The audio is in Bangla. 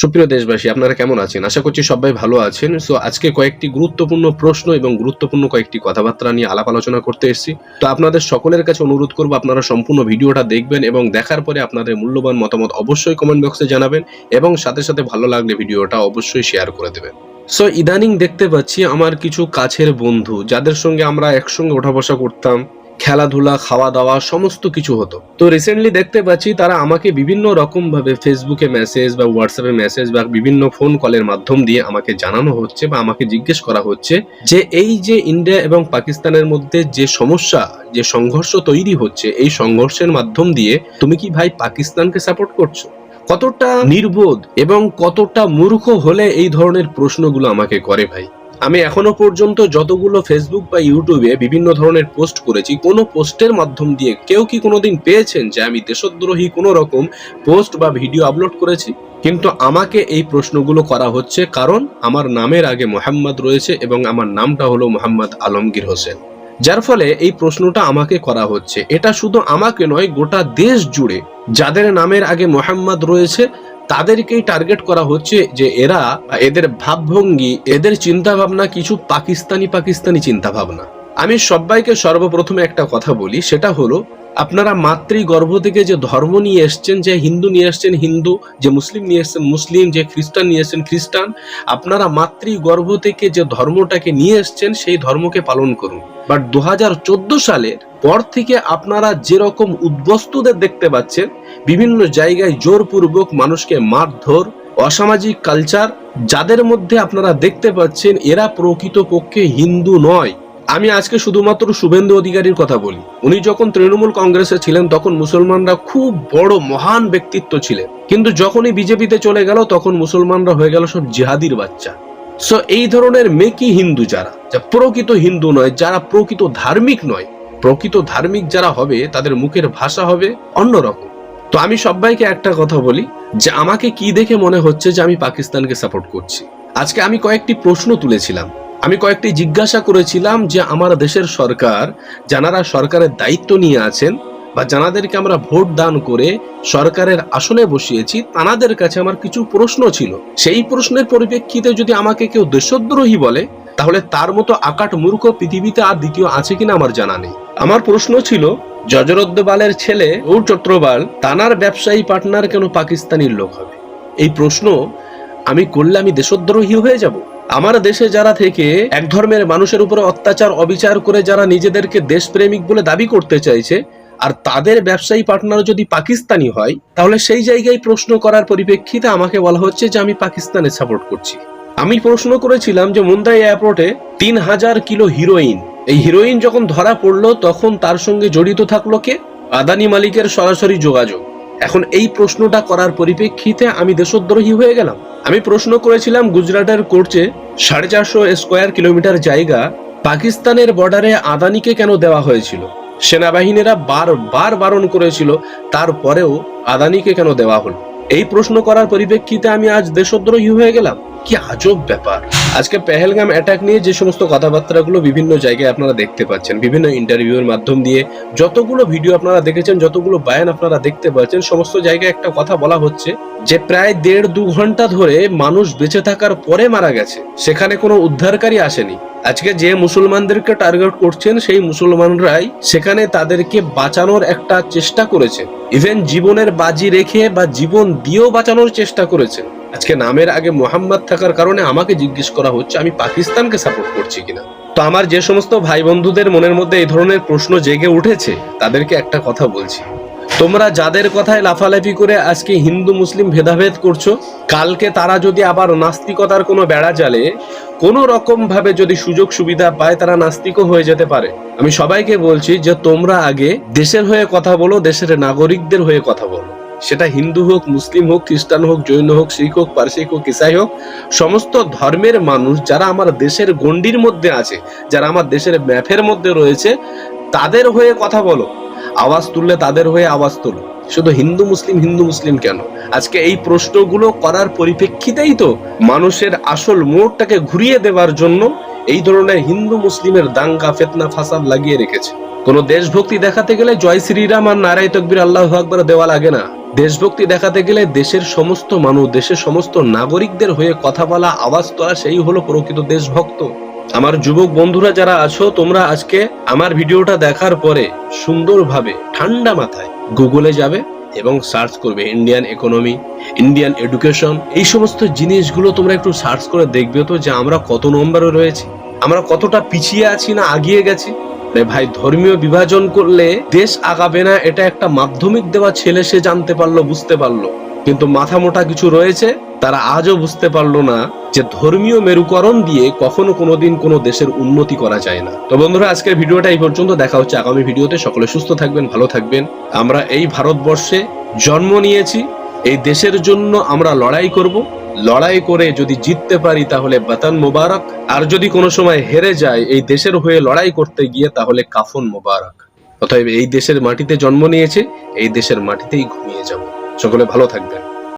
সুপ্রিয় দেশবাসী, আপনারা কেমন আছেন? আশা করছি সবাই ভালো আছেন। সো আজকে কয়েকটি গুরুত্বপূর্ণ প্রশ্ন এবং গুরুত্বপূর্ণ কয়েকটি কথাবার্তা নিয়ে আলাপ আলোচনা করতে এসেছি। তো আপনাদের সকলের কাছে অনুরোধ করব, আপনারা সম্পূর্ণ ভিডিওটা দেখবেন এবং দেখার পরে আপনাদের মূল্যবান মতামত অবশ্যই কমেন্ট বক্সে জানাবেন এবং সাথে সাথে ভালো লাগলে ভিডিওটা অবশ্যই শেয়ার করে দেবেন। সো ইদানিং দেখতে পাচ্ছি আমার কিছু কাছের বন্ধু, যাদের সঙ্গে আমরা একসঙ্গে ওঠা বসা করতাম। খেলাধুলা খাওয়া দাওয়া সমস্ত কিছু হতো। তো রিসেন্টলি দেখতে পাচ্ছি তারা আমাকে বিভিন্ন রকম ভাবে ফেসবুকে মেসেজ বা হোয়াটসঅ্যাপে মেসেজ বা বিভিন্ন ফোন কলের মাধ্যম দিয়ে আমাকে জানানো হচ্ছে বা আমাকে জিজ্ঞেস করা হচ্ছে যে এই যে ইন্ডিয়া এবং পাকিস্তানের মধ্যে যে সমস্যা, যে সংঘর্ষ তৈরি হচ্ছে, এই সংঘর্ষের মাধ্যম দিয়ে তুমি কি ভাই পাকিস্তানকে সাপোর্ট করছ? কতটা নির্বোধ এবং কতটা মূর্খ হলে এই ধরনের প্রশ্নগুলো আমাকে করে ভাই? আমি এখনও পর্যন্ত যতগুলো ফেসবুক বা ইউটিউবে বিভিন্ন ধরনের পোস্ট করেছি, কোনো পোস্টের মাধ্যম দিয়ে কেউ কি কোনোদিন পেয়েছেন যে আমি দেশদ্রোহী কোনো রকম পোস্ট বা ভিডিও আপলোড করেছি? কিন্তু আমাকে এই প্রশ্নগুলো করা হচ্ছে কারণ আমার নামের আগে মোহাম্মদ রয়েছে এবং আমার নামটা হলো মোহাম্মদ আলমগীর হোসেন। যার ফলে এই প্রশ্নটা আমাকে করা হচ্ছে। এটা শুধু আমাকে নয়, গোটা দেশ জুড়ে। যাদের নামের আগে মোহাম্মদ রয়েছে তাদেরকেই টার্গেট করা হচ্ছে যে এরা এদের ভাবভঙ্গি, এদের চিন্তা ভাবনা কিছু পাকিস্তানি পাকিস্তানি চিন্তা ভাবনা আমি সবাইকে সর্বপ্রথমে একটা কথা বলি, সেটা হলো আপনারা মাতৃগর্ভ থেকে যে ধর্ম নিয়ে এসছেন, যে হিন্দু নিয়ে এসছেন, হিন্দু, যে মুসলিম নিয়ে এসছেন, মুসলিম, যে খ্রিস্টান নিয়ে এসছেন, খ্রিস্টান, আপনারা মাতৃগর্ভ থেকে যে ধর্মটাকে নিয়ে এসছেন, সেই ধর্মকে পালন করুন। বাট দু হাজার চোদ্দ সালের পর থেকে আপনারা যেরকম উদ্বস্তুদের দেখতে পাচ্ছেন, বিভিন্ন জায়গায় জোরপূর্বক মানুষকে মারধর, অসামাজিক কালচার যাদের মধ্যে আপনারা দেখতে পাচ্ছেন, এরা প্রকৃতপক্ষে হিন্দু নয়। আমি আজকে শুধুমাত্র শুভেন্দু অধিকারীর কথা বলি। উনি যখন তৃণমূল কংগ্রেসে ছিলেন, তখন মুসলমানরা খুব বড় মহান ব্যক্তিত্ব ছিলেন। কিন্তু যখনই বিজেপিতে চলে গেল, তখন মুসলমানরা হয়ে গেল সব জিহাদির বাচ্চা। সো এই ধরনের মেকি হিন্দু যারা, যা প্রকৃত হিন্দু নয়, যারা প্রকৃত ধার্মিক নয়, প্রকৃত ধার্মিক যারা হবে, তাদের মুখের ভাষা হবে অন্যরকম। তো আমি সবাইকে একটা কথা বলি, যে আমাকে কি দেখে মনে হচ্ছে যে আমি পাকিস্তানকে সাপোর্ট করছি। আজকে আমি কয়েকটি প্রশ্ন তুলেছিলাম। আমি কয়েকটি জিজ্ঞাসা করেছিলাম যে আমার দেশের সরকার যারা সরকারের দায়িত্ব নিয়ে আছেন বা যানাদেরকে আমরা ভোট দান করে সরকারের আসনে বসিয়েছি তানাদের কাছে আমার কিছু প্রশ্ন ছিল। সেই প্রশ্নের পরিপ্রেক্ষিতে যদি আমাকে কেউ দেশদ্রোহী বলে, তাহলে তার মতো আকাট মূর্খ পৃথিবীতে আর দ্বিতীয় আছে কিনা আমার জানা নেই। আমার প্রশ্ন ছিল, জজরদ্দবালের ছেলে গৌর চট্রবাল, তানার ব্যবসায়ী পার্টনার কেন পাকিস্তানির লোক হবে? এই প্রশ্ন আমি করলে আমি দেশদ্রোহী হয়ে যাব? আমার দেশে যারা থেকে এক ধর্মের মানুষের উপরে অত্যাচার, অবিচার করে যারা নিজেদেরকে দেশপ্রেমিক বলে দাবি করতে চাইছে, আর তাদের ব্যবসায়ী পার্টনার যদি পাকিস্তানি হয়, তাহলে সেই জায়গায় প্রশ্ন করার পরিপ্রেক্ষিতে আমাকে বলা হচ্ছে যে আমি পাকিস্তানে সাপোর্ট করছি। আমি প্রশ্ন করেছিলাম যে মুম্বাই এয়ারপোর্টে তিন হাজার কিলো হিরোইন এই হিরোইন যখন ধরা পড়ল, তখন তার সঙ্গে জড়িত থাকল কে? আদানি মালিকের সরাসরি যোগাযোগ। এখন এই প্রশ্নটা করার পরিপ্রেক্ষিতে আমি দেশদ্রোহী হয়ে গেলাম। আমি প্রশ্ন করেছিলাম গুজরাটের কোর্টে সাড়ে চারশো স্কোয়ার কিলোমিটার জায়গা পাকিস্তানের বর্ডারে আদানিকে কেন দেওয়া হয়েছিল? সেনাবাহিনীরা বার বার বারণ করেছিল, তারপরেও আদানিকে কেন দেওয়া হলো? এই প্রশ্ন করার পরিপ্রেক্ষিতে আমি আজ দেশদ্রোহী হয়ে গেলাম। কি আজব ব্যাপার। আজকে পেহেলগাম অ্যাটাক নিয়ে যে সমস্ত কথাবার্তাগুলো বিভিন্ন জায়গায় আপনারা দেখতে পাচ্ছেন, বিভিন্ন ইন্টারভিউর মাধ্যম দিয়ে যতগুলো ভিডিও আপনারা দেখেছেন, যতগুলো বায়ান আপনারা দেখতে পাচ্ছেন, সমস্ত জায়গায় একটা কথা বলা হচ্ছে যে প্রায় দেড় দু ঘণ্টা ধরে মানুষ বেঁচে থাকার পরে মারা গেছে। সেখানে কোনো উদ্ধারকারী আসেনি। আজকে যে মুসলমানদেরকে টার্গেট করছেন, সেই মুসলমানরাই সেখানে তাদেরকে বাঁচানোর একটা চেষ্টা করেছে। ইভেন জীবনের বাজি রেখে বা জীবন দিয়েও বাঁচানোর চেষ্টা করেছে আজকে নামের আগে মোহাম্মদ থাকার কারণে আমাকে জিজ্ঞেস করা হচ্ছে, আমি পাকিস্তানকে সাপোর্ট করছি কিনা? তো আমার যে সমস্ত ভাই বন্ধুদের মনের মধ্যে এই ধরনের প্রশ্ন জেগে উঠেছে, তাদেরকে একটা কথা বলছি। তোমরা যাদের কথায় লাফালাফি করে আজকে হিন্দু মুসলিম ভেদাভেদ করছ, কালকে তারা যদি আবার নাস্তিকতার কোনো বেড়া জালে, কোনো রকম ভাবে যদি সুযোগ সুবিধা পায়, তারা নাস্তিকও হয়ে যেতে পারে। আমি সবাইকে বলছি যে তোমরা আগে দেশের হয়ে কথা বলো, দেশের নাগরিকদের হয়ে কথা বলো। সেটা হিন্দু হোক, মুসলিম হোক, খ্রিস্টান হোক, জৈন হোক, শিখ হোক পার্সিক হোক, ইসাই হোক, সমস্ত ধর্মের মানুষ যারা আমার দেশের গণ্ডির মধ্যে আছে, যারা আমার দেশের ম্যাপের মধ্যে রয়েছে, তাদের হয়ে কথা বলো। আওয়াজ তুললে তাদের হয়ে আওয়াজ তোলো। শুধু হিন্দু, মুসলিম হিন্দু, মুসলিম কেন? আজকে এই প্রশ্নগুলো করার পরিপ্রেক্ষিতেই তো মানুষের আসল মোড়টাকে ঘুরিয়ে দেওয়ার জন্য এই ধরনের হিন্দু, মুসলিমের দাঙ্গা, ফেতনা, ফাসাদ লাগিয়ে রেখেছে। কোনো দেশভক্তি দেখাতে গেলে জয় শ্রীরাম আর নারায় তকবির আল্লাহ আকবর দেওয়া লাগে না। দেশভক্তি দেখাতে গেলে দেশের সমস্ত মানুষ, দেশের সমস্ত নাগরিকদের হয়ে কথা বলা, আওয়াজ তোলা, সেই হলো প্রকৃত দেশভক্ত। আমার যুবক বন্ধুরা যারা আছো, তোমরা আজকে আমার ভিডিওটা দেখার পরে সুন্দরভাবে, ঠান্ডা মাথায় গুগলে যাবে এবং সার্চ করবে ইন্ডিয়ান ইকোনমি, ইন্ডিয়ান এডুকেশন, এই সমস্ত জিনিসগুলো তোমরা একটু সার্চ করে দেখবে তো যে আমরা কত নম্বরে রয়েছি। আমরা কতটা পিছিয়ে আছি না আগিয়ে গেছি। আরে ভাই, ধর্মীয় বিভাজন করলে দেশ আগাবে না, এটা একটা মাধ্যমিক দেওয়া ছেলে সে জানতে পারল, বুঝতে পারল। কিন্তু মাথা মোটা কিছু রয়েছে, তারা আজও বুঝতে পারল না যে ধর্মীয় মেরুকরণ দিয়ে কখনো কোনোদিন কোনো দেশের উন্নতি করা যায় না। তো বন্ধুরা, আজকের ভিডিওটা এই পর্যন্ত, দেখা হচ্ছে আগামী ভিডিওতে, সকলে সুস্থ থাকবেন, ভালো থাকবেন। আমরা এই ভারতবর্ষে জন্ম নিয়েছি, এই দেশের জন্য আমরা লড়াই করব লড়াই করে যদি জিততে পারি তাহলে বাতান মোবারক। আর যদি কোনো সময় হেরে যায় এই দেশের হয়ে লড়াই করতে গিয়ে তাহলে কাফন মোবারক। অতএব এই দেশের মাটিতে জন্ম নিয়েছে, এই দেশের মাটিতেই ঘুমিয়ে যাব। সকলে ভালো থাকবেন।